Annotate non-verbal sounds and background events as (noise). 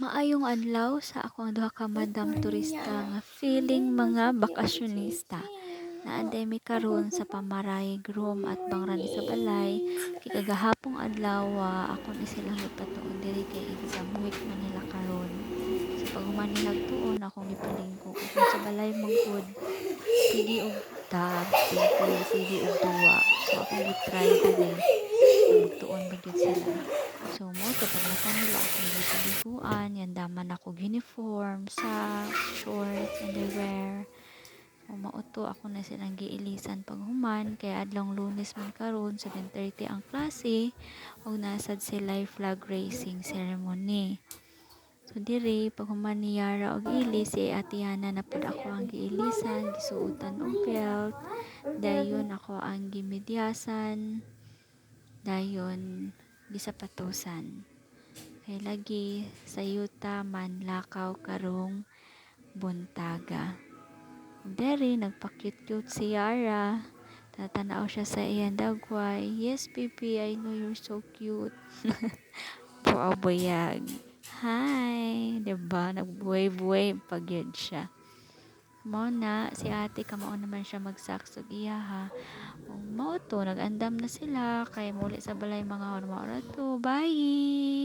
Maayong adlaw sa akong duha ka madam turista nga feeling mga bakasyonista. Naaday mi karon sa Pamaray Groom at Bangrani sa Balay. Kay kagahapong adlaw ah, ako ni silang ipatuon diri kay exam week man nila karon. So pag human nila tuon akong gipalingkod kung sa balay mangkod. Sige og tab, sige og duwa. So akong gitry diri. Pag nila akong gipaliguan, yan daman ako uniform, socks, shorts, underwear. O ako na silang giilisan pag human kay adlong lunes man karon 7:30 ang klase ug nasad sila flag raising ceremony. So diri pag human ni Yara og Ili si Atiana na pud ako ang giilisan, gisuotan og belt, dayon ako ang gimedyasan, dayon gisapatusan. Kay lagi sayuta man lakaw karong buntaga. Dere, nagpa-cute-cute si Yara. Tatanaw siya sa iyan dagway. Yes, baby, I know you're so cute. (laughs) Puabuyag. Hi! Diba? Nagbuhay-buhay pag yun siya. Mo na, si ate kamao naman siya magsaksog iya ha. Mao to, nag-andam na sila. Kay muli sa balay mga hormona to. Bye!